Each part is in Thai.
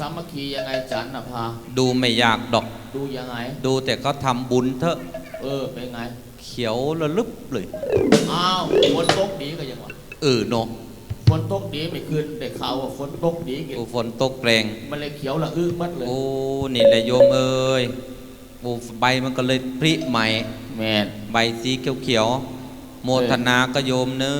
สามัคคียังไงจันนภาดูไม่ยากดอก ดูยังไง ดูแต่เขาทำบุญเถอะ เออเป็นไง เขียวระลึบเลย อ้าวฝนตกดีก็ยังวะเออเนาะฝนตกดีไม่คืนได้ข่าวว่าฝนตกดีกินโอ้ฝนตกแรงมันเลยเขียวละอึ้งมัดเลย โอ้นี่แหละโยมเอ้ยโอ้ใบมันก็เลยพริใหม่ แมน ใบสีเขียวๆโมทนาก็โยมเนอ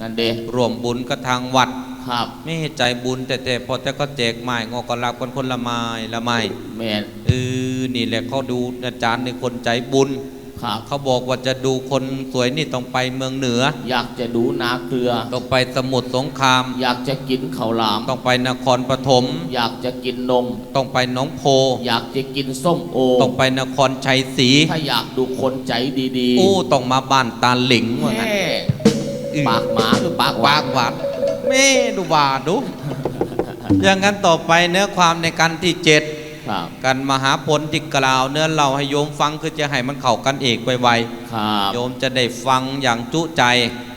นั่นเด้รวมบุญก็ทางวัด ครับไม่ให้ใจบุญแต่แต่พอแต่ก็แจกไม้งอก็รับกันคนละไม้ละไม้แมนเออนี่แหละเขาดูอาจารย์ในคนใจบุญครับเขาบอกว่าจะดูคนสวยนี่ต้องไปเมืองเหนือ อยากจะดูนาเกลือ ต้องไปสมุทรสงคราม อยากจะกินข้าวหลาม ต้องไปนครปฐม อยากจะกินนม ต้องไปหน้องโพ อยากจะกินส้มโอ ต้องไปนครชัยศรี ถ้าอยากดูคนใจดีๆ โอ้ ต้องมาบ้านตาหลิงว่างั้นแม่ปากหมาหรือปากหปากหวานแม่ดูบาดู อย่างนั้นต่อไปเนื้อความในกันที่เจ็ดครับกันมหาพลที่กล่าวเนื้อเราให้โยมฟังคือจะให้มันเข้ากันเอกไวครับๆโยมจะได้ฟังอย่างจุใจ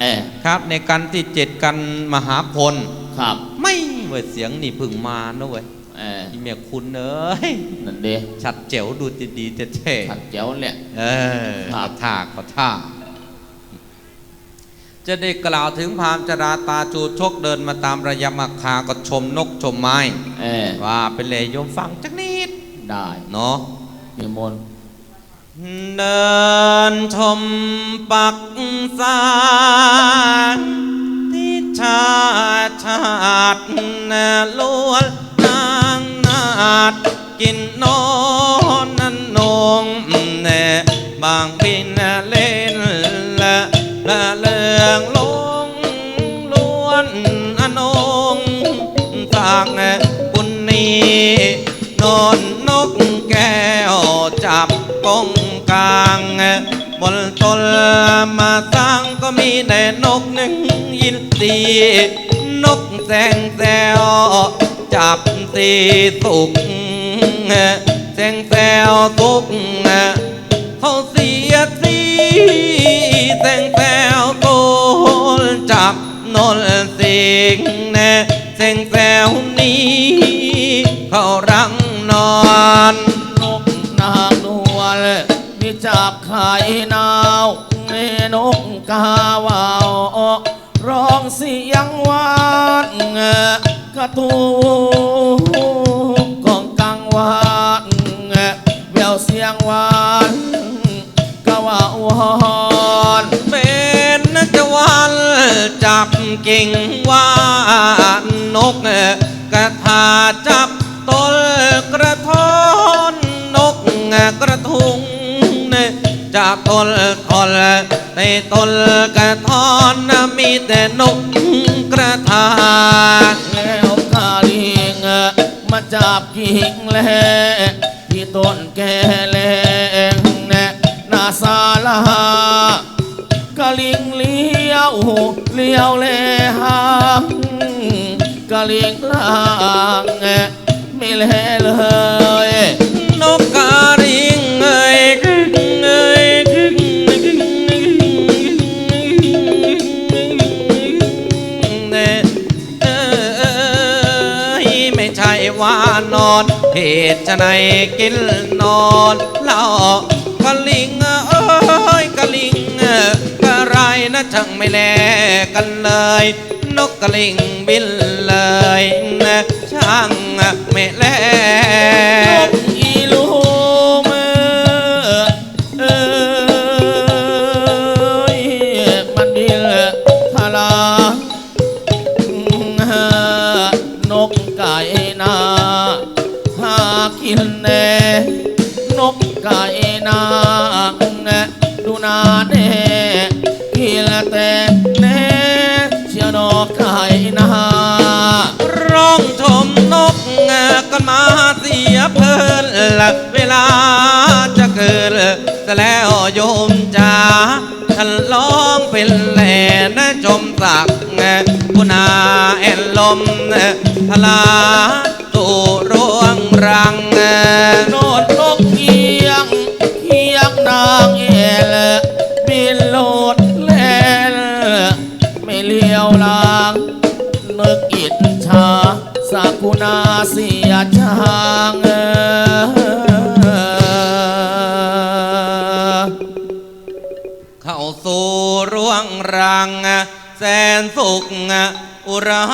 เออครับในกันที่เจ็ดกันมหาพล ครับไม่เว้ยเสียงนี่เพึ่งมานะเว้ยเอออีเมียคุณเอ้ยนั่นเด้ชัดเจ๋วดูดีๆเท่ขัดเจ๋วเนี่ยๆเออครับขอท่าขอท่า จะได้กล่าวถึงพรามจราตาจูชกเดินมาตามระยะมักคาก็ชมนกชมไม้เออว่าเป็นเลยโยมฟังจักนิดได้เนาะนิมนต์เดินชมปักสารที่ชาติชาติล้วนนางนาดกินนอนนันนงแน่บางบิน ตนมาสร้างก็มีแต่นกหนึ่งยินดีนกแสงแซวจับสีสุกแสงแซวสุกเขาเสียสีแสงแซวโกนจับนนสิงแน่แสงแซวนี้เขารังนอน นกนางนวลมีจับไข่นา กาวาวร้องเสียงหวานกระตูกองกังวานแววเสียงหวานกะวาวอนเป็นนักวันจับกิ่งวานนกกระทาจับต้นกระท้อนนกกระทุง จับต้นทอนในต้นกระทอนมีแต่นกกระทาแล้วกาลิงมาจับกิ่งแลที่ต้นแก่แลงแน่นาซาลากะลิงเลี้ยวเลี้ยวแลหางกะลิงลางไม่แลเลยนกกา เหตุจะไหนกินนอนเล่ากะลิงเอ้ยกะลิงกะไรนะช่างไม่แลกันเลย นกกะลิงบินเลยช่างไม่แลนกอีลู ละเวลาจะเกิดจะแล้วโยมจ๋าฉันร้องเป็นแหล่นะชมสักกุณาแอนลมพลาตูร่วงรังโนดนกเอี เลี้ยวหลางนึกอิจฉาเสียจางเข้าสู่ร่วงรัง แสนสุขอุรา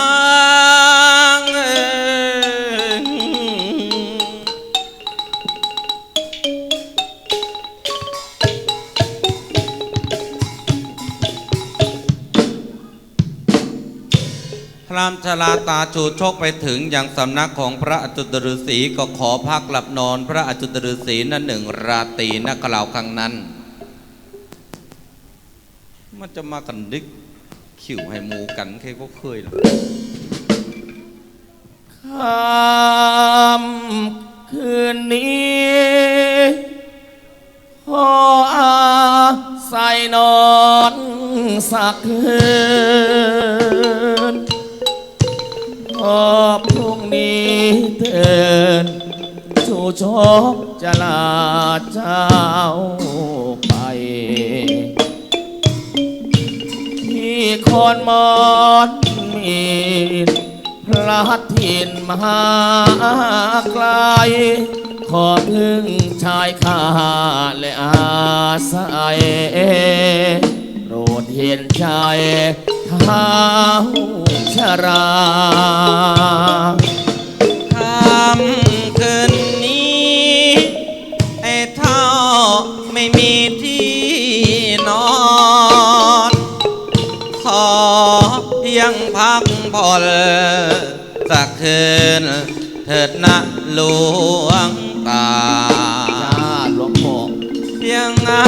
ามชลาตาจูโชคไปถึงยังสำนักของพระอจุตฤษีก็ขอพักหลับนอน พระอจุตฤษีนั่นหนึ่งราตรีนักกล่าวครั้งนั้น มันจะมากันดิกขิวให้หมูกันเคยก็เคยหรอคำคืนนี้พออาใส่นอนสักคืน พอพรุ่งนี้เตือนชูชกจะลาเจ้าไป ที่คอนมอนมีพระถิ่นมหาไกล ขอพึ่งชายคาและอาศัยโปรดเห็นใจ ท้าชราค่ำคืนนี้ ไอ้เท่าไม่มีที่นอน ขอเพียงพักผ่อนสักคืนเถิดนะหลวงตาจ้าหลวงพ่อเพียงอา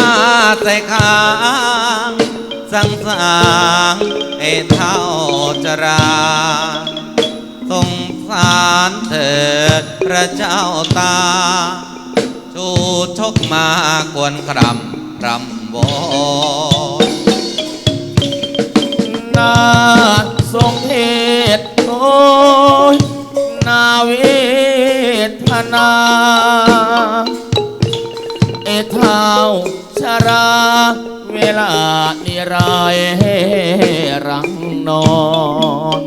ใส่ขาง สังสางไอ้เท่าจราสงสารเถิดพระเจ้าตา ชูชกมากวนครำรำวอนนาทรงเพศโอยนาเวทนา เอเท้าชรา ลานิรายรังนอน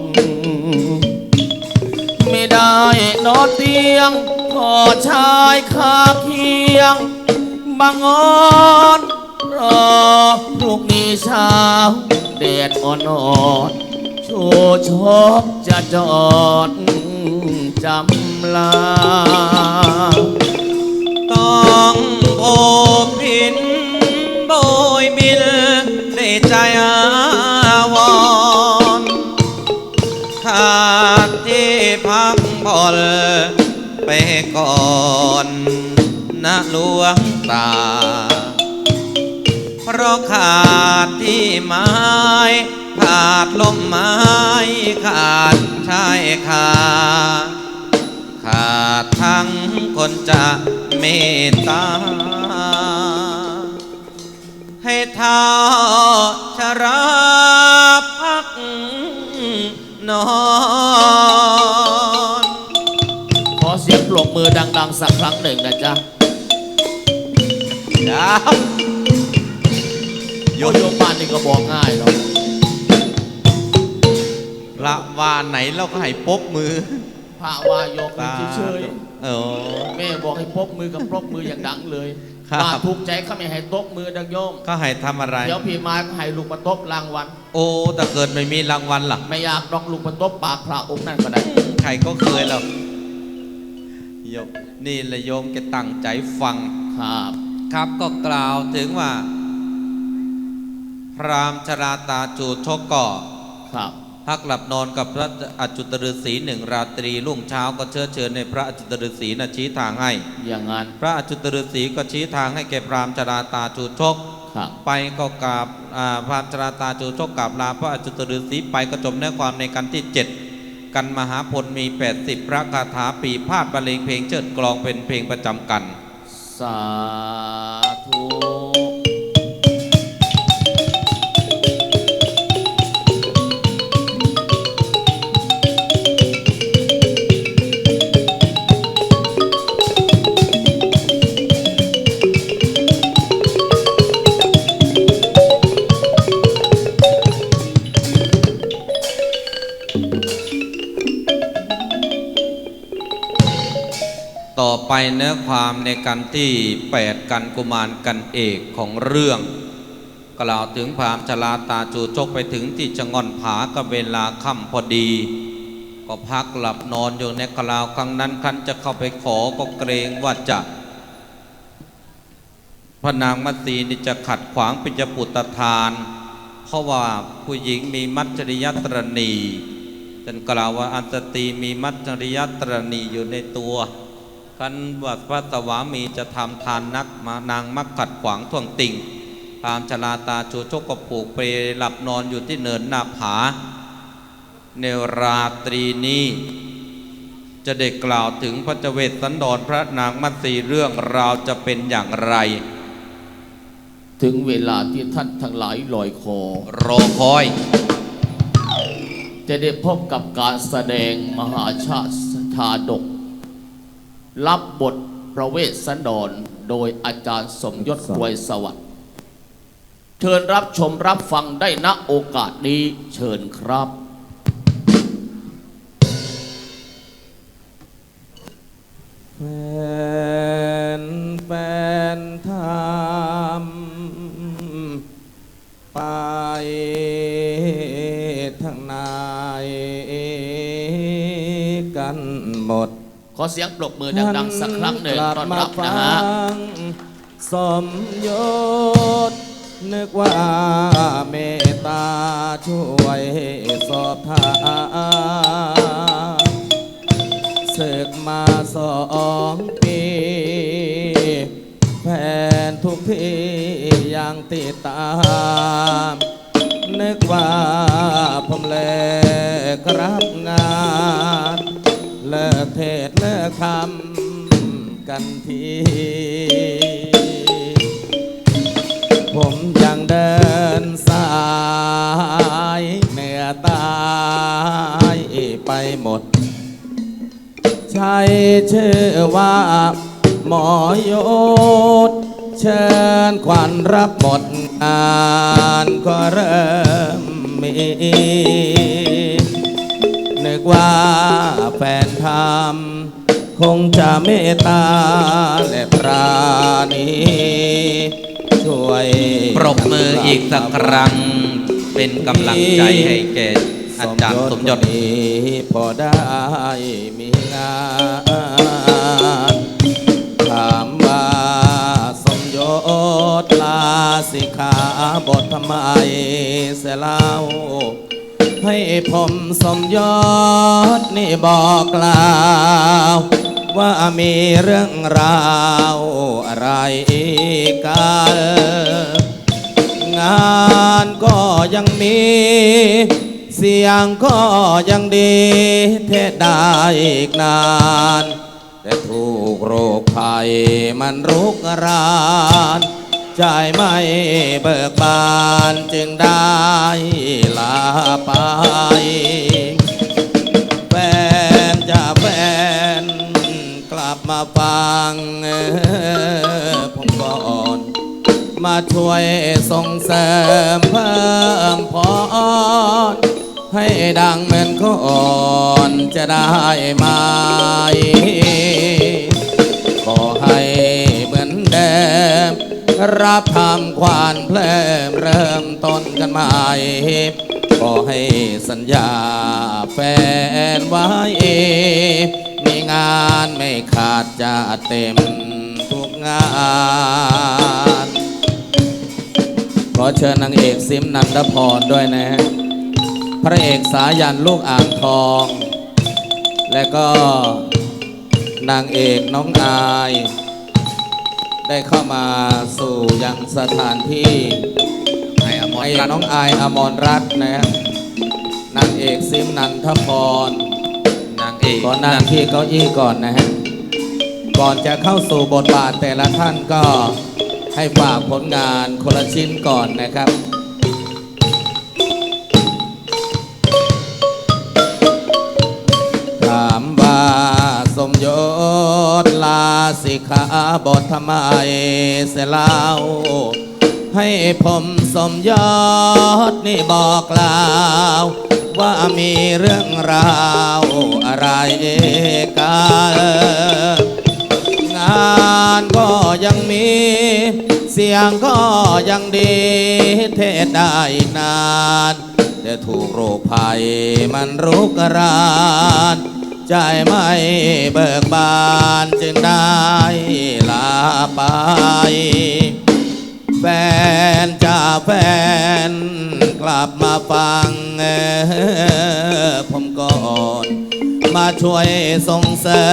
ไม่ได้นอนเตียงขอชายคาเคียงบางอ้อนรอพรุ่งนี้เช้าแดดอ่อนๆชูชกจะจอดจำลา ต้องโอบพิน โบยบินในใจอาวรณ์ขาดที่พักผ่อนไปก่อนนะหลวงตา เพราะขาดที่ไม้ขาดลมไม้ขาดชายคาขาดทั้งคนจะเมตตา ให้เท้าชราพักนอน ขอเสียงปรบมือดัง ๆ สักครั้งหนึ่งนะจ๊ะยาวโยโยมบ้านนี่ก็บอกง่ายหรอกพระวาไหนเราก็ให้ปบมือพระวายโยมเฉยเออๆแม่บอกให้ปรบมือกับปรบมืออย่างดังเลย ครับ ว่าทุกข์ใจเขาไม่ให้ตบมือดังโยม ก็ให้ทำอะไร เดี๋ยวพี่มาก็ให้ลูกมาตบรางวัล โอ้แต่เกิดไม่มีรางวัลล่ะ ไม่อยากดอกลูกมาตบปากพระองค์นั่นก็ได้ ใครก็เคยแล้วโยมนี่แหละโยมแกตั้งใจฟัง ครับ ครับก็กล่าวถึงว่า พรามชราตาจูชกก่อครับ พักหลับนอนกับพระอจุตฤษีหนึ่งราตรีรุ่งเช้าก็เชื้อเชิญในพระอจุตฤษีนะชี้ทางให้ อย่างนั้น พระอจุตฤษีก็ชี้ทางให้แก่พรามชราตาจูชกครับไปก็กราบอ่าพรามชราตาจูชกกราบลาพระอจุตฤษีไปก็จบเนื้อความในกันที่เจ็ดกันมหาพลมี 80 พระคาถาปีพาดบรรเลงเพลงเจิดกลองเป็นเพลงประจำกันสา ต่อไปเนื้อความในกันที่ 8 กันกุมารกันเอกของเรื่อง กล่าวถึงพรามชลาตาจูจกไปถึงที่ชะงอนผากับเวลาค่ำพอดี ก็พักหลับนอนอยู่ในกล่าวครั้งนั้นคันจะเข้าไปขอก็เกรงว่าจะพระนางมัตสีนี่จะขัดขวางปิจปุตตทาน เพราะว่าผู้หญิงมีมัจจริยตรณีท่านกล่าวว่าอันตตีมีมัจจริยตรณีอยู่ในตัว คันว่าพระสวามีจะทำทานนักมานางมักขัดขวางท่วงติ่งพรามชลาตาจูชกก็ผูกเปรหลับนอนอยู่ที่เนินหน้าผา ในราตรีนี้ จะได้กล่าวถึงพระเจเวตสันดรพระนางมัตสีเรื่องราวจะเป็นอย่างไร ถึงเวลาที่ท่านทั้งหลายลอยคอ รอคอย จะได้พบกับการแสดงมหาชาติชาดก รับบทประเวศสันดรโดยอาจารย์สมยศรวยสวัสดิ์เชิญรับชมรับฟังได้ณโอกาสนี้เชิญครับแอเสียงปรบมือดังๆ สักครั้งหนึ่งต้อนรับนะฮะสมยศนึกว่าเมตตาช่วยสอบถามศึกมาสองปีแฟนทุกที่ยังติดตาม นึกว่าผมเลิกรับงาน เลิกเทศเลิกคำกันที ผมยังเดินสายเหนือตายไปหมด ใช้ชื่อว่าหมอยศเชิญขวัญรับหมดงานก็เริ่มมี นึกว่าแฟนทำคงจะเมตตาและปราณีช่วยปรบมืออีกสักครั้ง เป็นกำลังใจให้แก่อาจารย์สมยศนี้พอได้มีงานถามว่าสมยศลาสิกขาบททำไมเสียเล่า ให้ผมสมยศนี่บอกกล่าว ว่ามีเรื่องราวอะไรกันงานก็ยังมี เสียงก็ยังดีเทศได้อีกนาน แต่ถูกโรคภัยมันรุกราน ใจไม่เบิกบานจึงได้ลาไปแฟนจะแฟนกลับมาฟังผมก่อนมาช่วยส่งเสริมเพิ่มพรให้ดังเหมือนก่อนจะได้ไหม รับทำควานเพลิมเริ่มต้นกันใหม่ขอให้สัญญาแฟนไว้มีงานไม่ขาดจะเต็มทุกงานขอเชิญนางเอกซิมนันทพรด้วยนะฮะพระเอกสายันลูกอ่างทอง และก็นางเอกน้องอาย ได้เข้ามาสู่ยังสถานที่ให้อมรไอ้รัตน์น้องอายอมรรัตน์นะฮะนางเอกซิมนันทพรนางเอกขอนั่งที่เก้าอี้ก่อนนะฮะก่อนจะเข้าสู่บทบาทแต่ละท่านก็ให้ฝากผลงานคนละชิ้นก่อนนะครับ สิขาบททำไมเสลาวให้ผมสมยอดนี่บอกกล่าว ว่ามีเรื่องราวอะไรกันงานก็ยังมี เสียงก็ยังดีเทศได้นาน แต่ถูกโรคภัยมันรุกราน ใจไม่เบิกบานจึงได้ลาไป แฟนจ่าแฟนกลับมาฟังผมก่อนมาช่วยส่งเสริ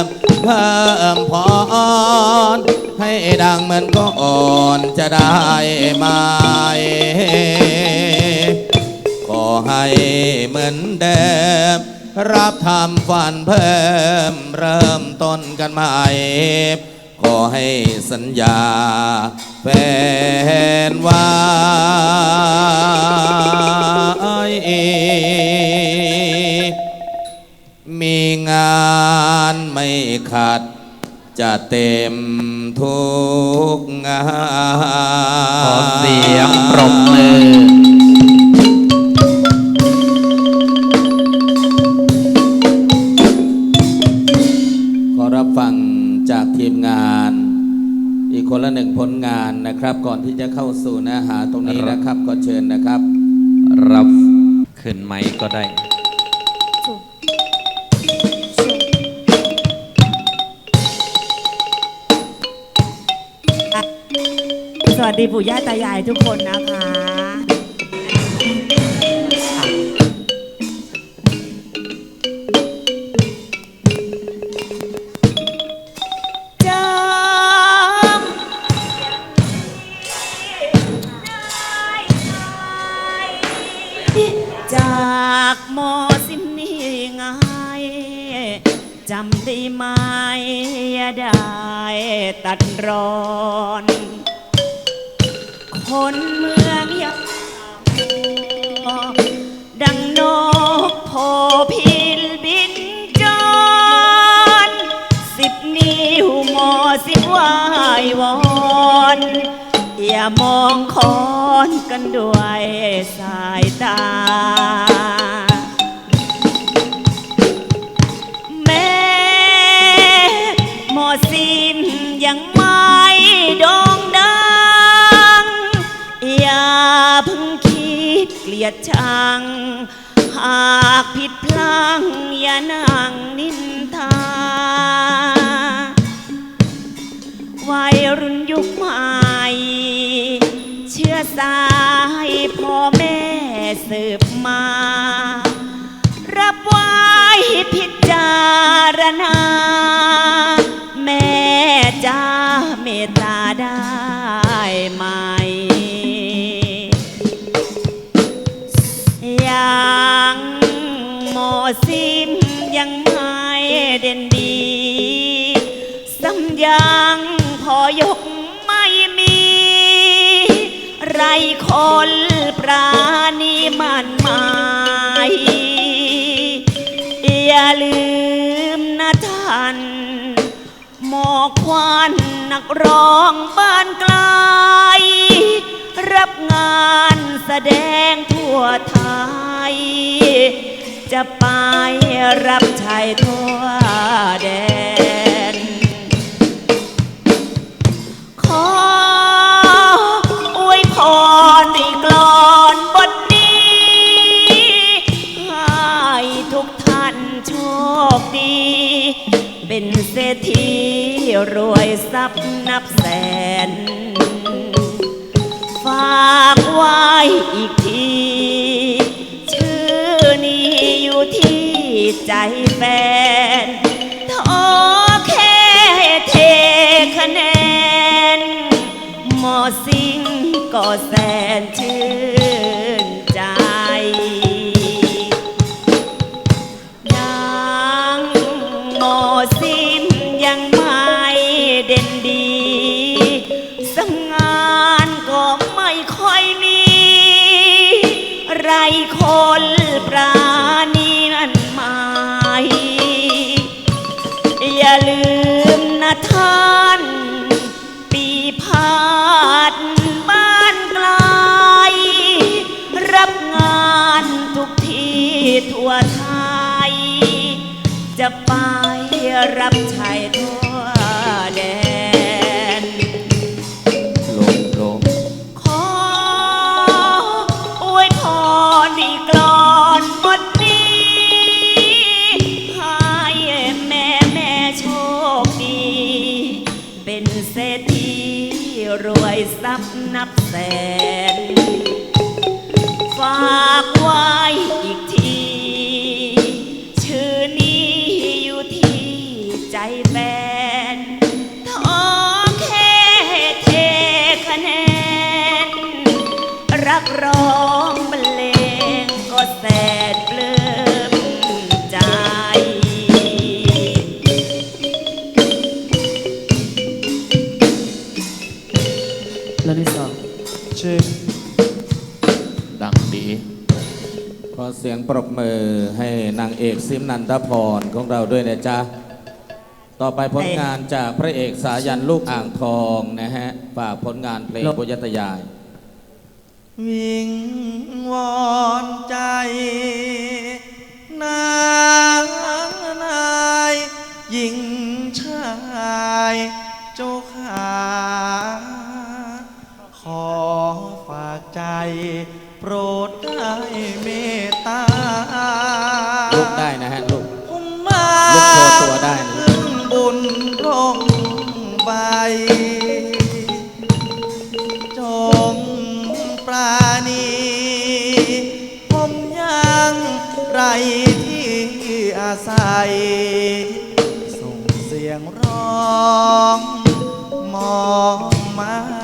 มเพิ่มพรให้ดังเหมือนก่อนจะได้ไหมขอให้เหมือนเดิม รับทำฝันเพิ่มเริ่มต้นกันใหม่ ขอให้สัญญาแฟนไว่ามีงานไม่ขัดจะเต็มทุกงาน ขอเสียงปรบมือ จากทีมงาน อีกคนละหนึ่งผลงานนะครับ ก่อนที่จะเข้าสู่เนื้อหาตรงนี้นะครับก็เชิญนะครับ รับขึ้นไม้ก็ได้สวัสดีปู่ย่าตายายทุกคนนะคะ ได้ไหมได้ตัดรอน คนเมืองยาดังนกโพพิลบินจรสิบนิ้วหมอสิวายวอนอย่ามองคอนกันด้วยสายตา ยดชัง หากผิดพลังอย่านั่งนินทา วัยรุ่นยุคใหม่ เชื่อสายพ่อแม่สืบมา รับไว้พิจารณา แม่จ้าเมตตาได้ไหมยั ซิมยังไม่เด่นดีสำยังพอยกไม่มี ไรคนปราณีมันหมายอย่าลืมนะท่านหมอควันนักร้องบ้านไกล รับงานแสดงทั่วไทย จะไปรับใช้ทั่วแดน ขออวยพรในกลอนบทนี้ให้ทุกท่านโชคดี เป็นเศรษฐีรวยทรัพย์นับแสน ฝากไว้อีก แส ให้นางเอกซิมนันทพรของเราด้วยนะจ๊ะ ต่อไปผลงานจากพระเอกสายันลูกอ่างทองนะฮะฝากผลงานเพลงปุญญตยาย วิงวอนใจนางนายหญิงชายเจ้าขาขอฝากใจ ปรดได้เมตตาลูกได้นะฮะลูกผมมาลูกโชว์ตัวได้นะขึ้นบุญพรงใบจงปราณีผมยังไรที่อาศัย ส่งเสียงร้อง มองไม่พ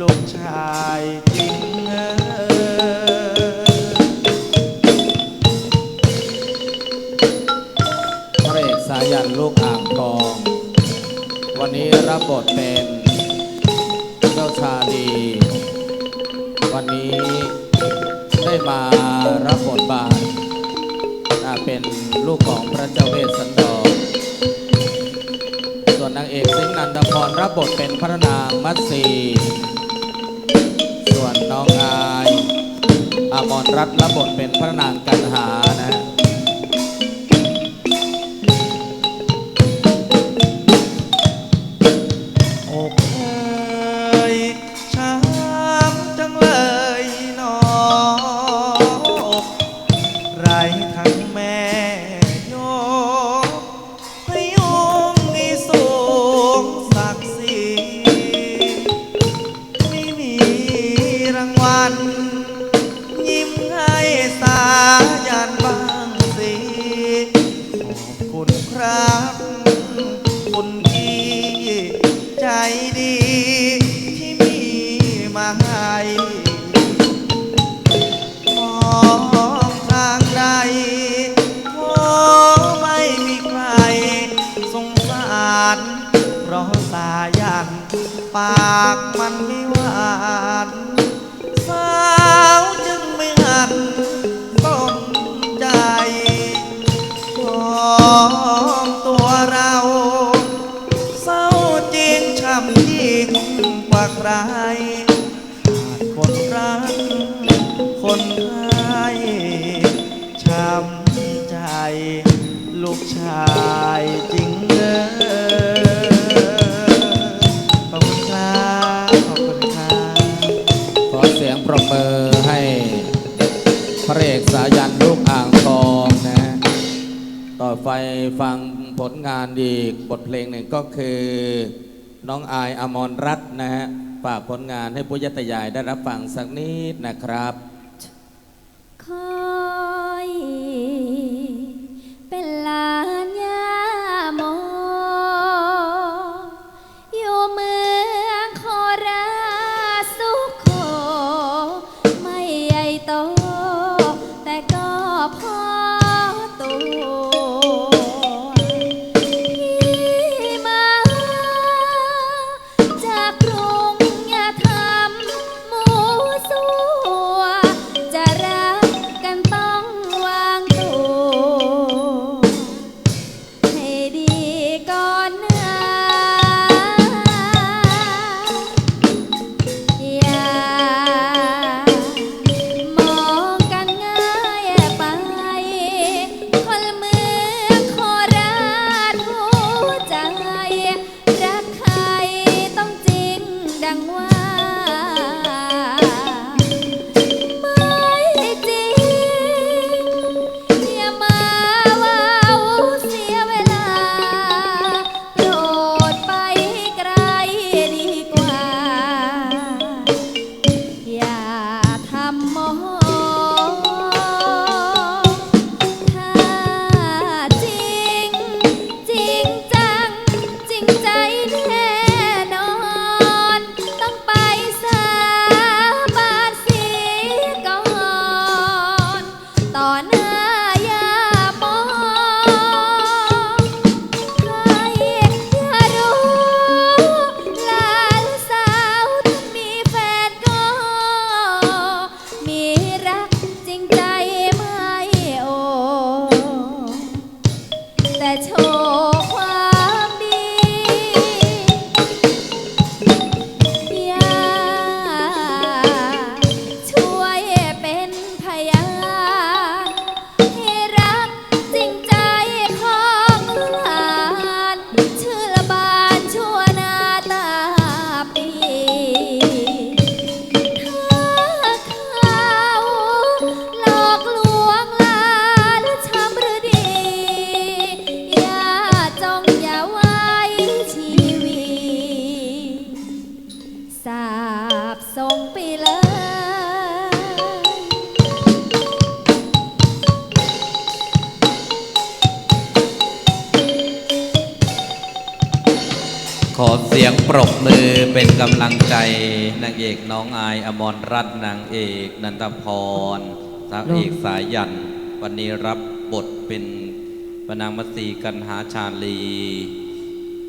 ลูกชายจริงเออพระเอกสายันลูกอ่างทอง วันนี้รับบทเป็นเจ้าชาลีวันนี้ได้มารับบทบาทอ่าเป็นลูกของพระเจ้าเวสสันดร ส่วนนางเอกสิงห์นันทพรรับบทเป็นพระนางมัตสี อามรรัตน์รับบทเป็นพระนางกันหานะฮะ เพลงหนึ่งก็คือน้องอายอมรรัตน์นะฮะฝากผลงานให้ผู้ยตยายได้รับฟังสักนิดนะครับ เอกน้องอายอมรรัตน์นางเอกนันทพรสาวเอกสายัน วันนี้รับบทเป็นปนางมัตสีกันหาชาลี